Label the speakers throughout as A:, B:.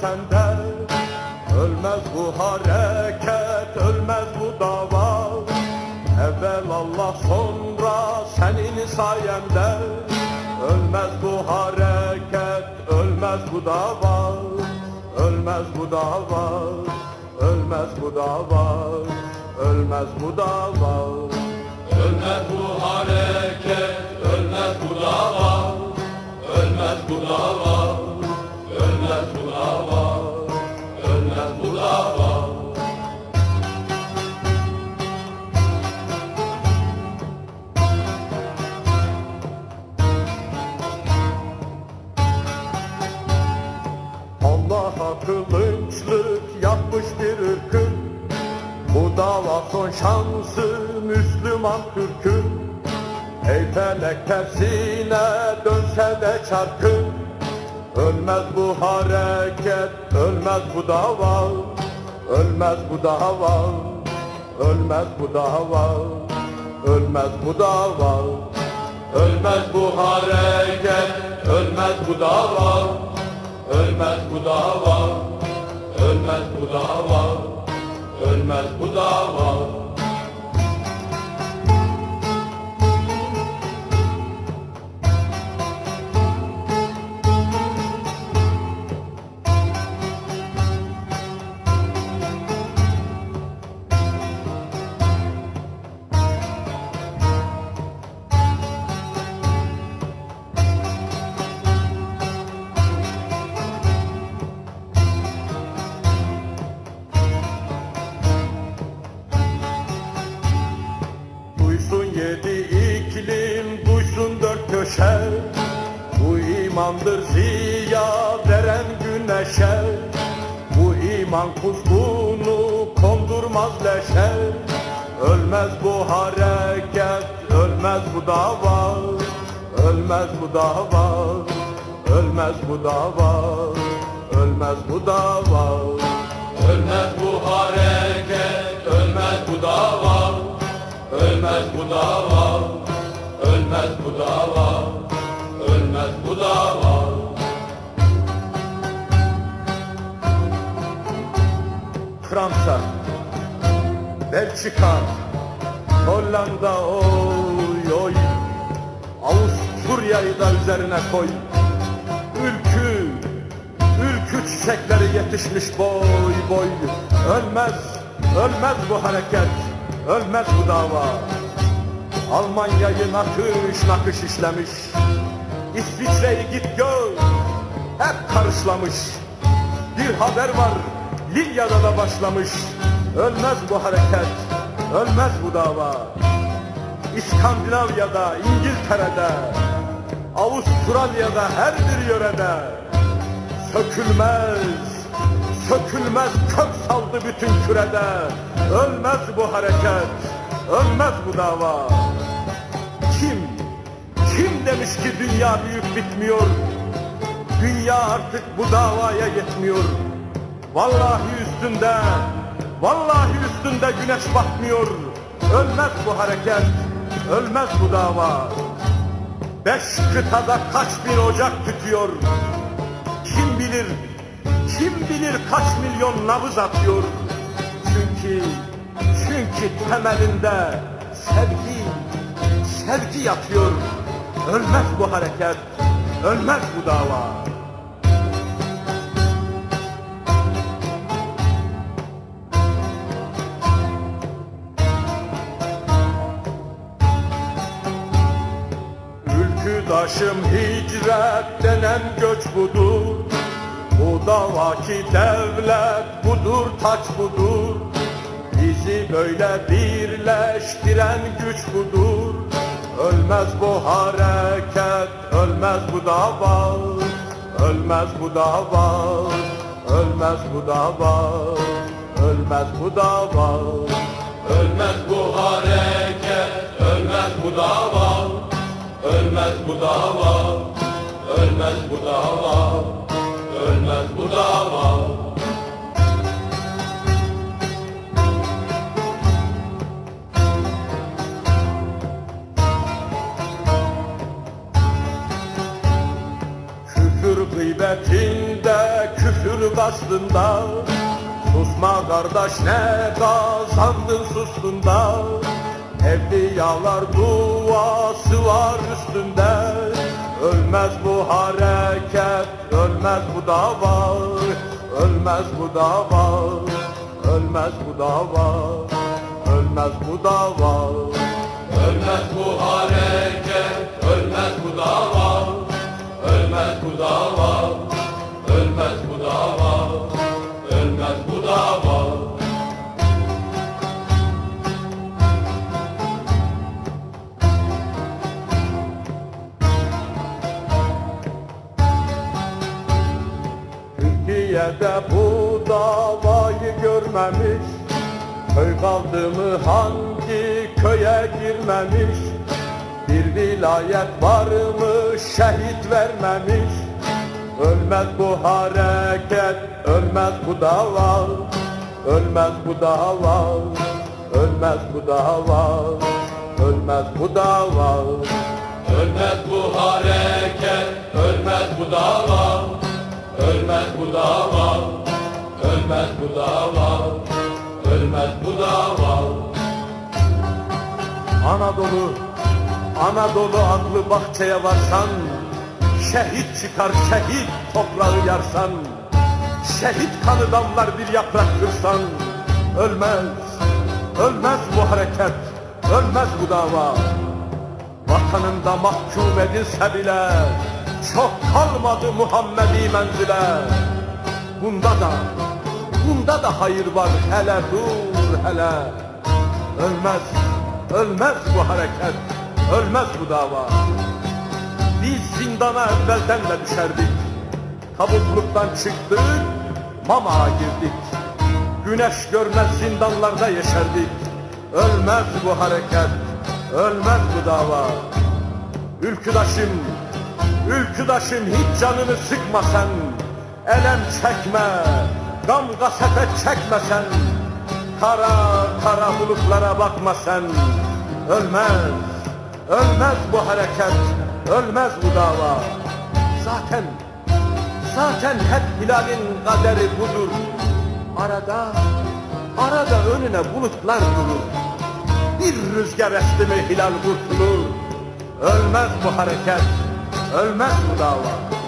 A: sende. Ölmez bu hareket, ölmez bu dava. Evvel Allah sonra senin sayende. Ölmez bu hareket, ölmez bu dava. Ölmez bu dava, ölmez bu dava. Ölmez bu dava. Ölmez bu hareket, ölmez bu dava bu dava, ölmez bu dava Ölmez bu dava. Allah'a kılınçlık yapmış bir ırkın Bu dava son şansı Müslüman Türk'ün Ey felek tersine dönse de çarkın Ölmez bu hareket, ölmez bu dava. Ölmez bu dava, ölmez bu dava. Ölmez bu dava. Ölmez bu hareket, ölmez bu dava. Ölmez bu dava, ölmez bu dava, ölmez bu dava. İmandır ziya veren güneşe Bu iman kuzgunu kondurmaz leşe Ölmez bu hareket, ölmez bu dava Ölmez bu dava, ölmez bu dava Ölmez bu dava Ölmez bu hareket, ölmez bu dava Ölmez bu dava, ölmez bu dava, ölmez bu dava. Fransa, Belçika, Hollanda oy oy. Avusturya'yı da üzerine koy. Ülkü, ülkü çiçekleri yetişmiş boy boy. Ölmez, ölmez bu hareket, ölmez bu dava. Almanya'yı nakış nakış işlemiş. İsviçre'yi git gör, hep karışlamış. Bir haber var, Libya'da da başlamış. Ölmez bu hareket, ölmez bu dava. İskandinavya'da, İngiltere'de Avustralya'da her bir yörede Sökülmez, sökülmez kök saldı bütün kürede. Ölmez bu hareket, ölmez bu dava. Kim, kim demiş ki dünya büyük bitmiyor? Dünya artık bu davaya yetmiyor Vallahi üstünde, vallahi üstünde güneş batmıyor. Ölmez bu hareket, ölmez bu dava. Beş kıtada kaç bin ocak tütüyor Kim bilir, kim bilir kaç milyon nabız atıyor. Çünkü, çünkü temelinde sevgi, sevgi yatıyor. Ölmez bu hareket, ölmez bu dava Ülküdaşım hicret denen göç budur. Bu davaki devlet budur taç budur. Bizi böyle birleştiren güç budur. Ölmez bu hareket, ölmez bu dava. Ölmez bu dava, ölmez bu dava. Ölmez bu dava. Ölmez bu hareket, ölmez bu dava Ölmez bu dava, ölmez bu dava, ölmez bu dava. Küfür gıybetinde küfür var aslında Susma kardeş ne kazandın sustun da Evliyalar duası var üstünde. Ölmez bu hareket, ölmez bu dava. Ölmez bu dava, ölmez bu dava. Ölmez bu dava.
B: Ölmez bu hareket, ölmez bu dava, ölmez bu dava, ölmez bu dava, ölmez bu dava.
A: Türkiye'de bu davayı görmemiş. Köy kaldı mı hangi köye girmemiş? Bir vilayet var mı şehit vermemiş? Ölmez bu hareket, ölmez bu dava Ölmez bu dava, ölmez bu dava Ölmez bu dava
B: Ölmez bu hareket, ölmez bu dava, ölmez bu dava, ölmez bu dava, ölmez bu dava.
A: Anadolu, Anadolu adlı bahçeye varsan Şehit çıkar şehit toprağı yarsan Şehit kanı damlar bir yaprak kırsan Ölmez, ölmez bu hareket, ölmez bu dava Vatanında mahkum edilse bile Çok kalmadı Muhammedi menzile. Bunda da, bunda da hayır var hele dur hele. Ölmez, ölmez bu hareket, ölmez bu dava. Biz zindana evvelden de düşerdik. Tabutluktan çıktık, mamağa girdik. Güneş görmez zindanlarda yeşerdik. Ölmez bu hareket, ölmez bu dava. Ülküdaşım, ülküdaşım hiç canını sıkma sen Elem çekme, gam kasete çekme sen Kara kara bulutlara bakma sen Ölmez, ölmez bu hareket, ölmez bu dava. Zaten, zaten hep hilalin kaderi budur. Arada, arada önüne bulutlar durur. Bir rüzgar esti mi hilal kurtulur. Ölmez bu hareket, ölmez bu dava.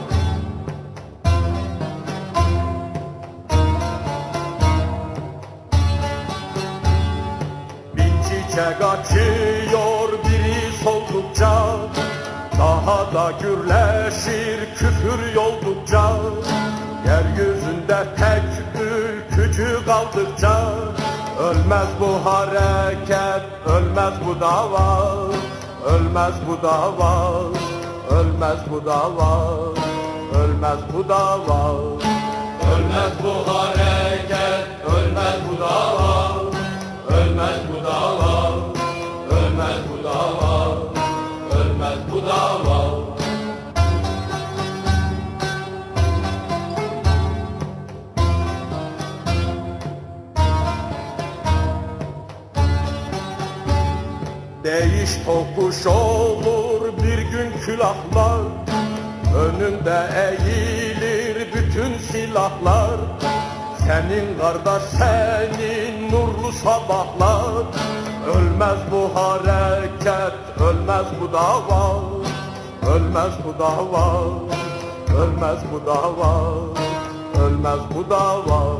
A: Çiçek açıyor biri soldukça Daha da gürleşir küfür yoldukça. Yeryüzünde tek ülkücü kaldıkça Ölmez bu hareket, ölmez bu dava Ölmez bu dava, ölmez bu dava Ölmez bu dava.
B: Ölmez bu hareket, ölmez bu dava, ölmez bu dava, ölmez bu dava, ölmez bu dava.
A: Değiş tokuş olur bir gün külahlar Önünde eğilir bütün silahlar. Senin kardeş senin nurlu sabahlar. Ölmez bu hareket, ölmez bu dava. Ölmez bu dava, ölmez bu dava. Ölmez bu dava.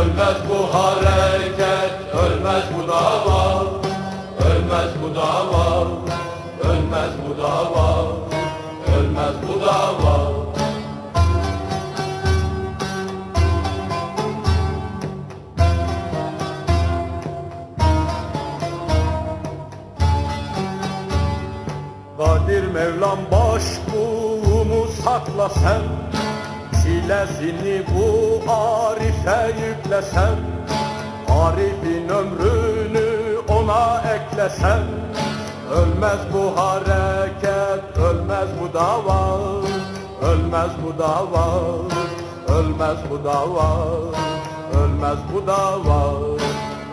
B: Ölmez bu hareket, ölmez bu dava, ölmez bu dava, ölmez bu dava, ölmez bu dava.
A: Kadir Mevlam baş buğumu sakla sen Çilesini bu Arif'e yüklesen Arif'in ömrünü ona eklesen Ölmez bu hareket, ölmez bu dava. Ölmez bu dava, ölmez bu dava. Ölmez bu dava.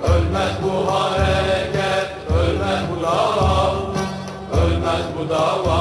B: Ölmez bu hareket, ölmez bu dava, ölmez bu dava,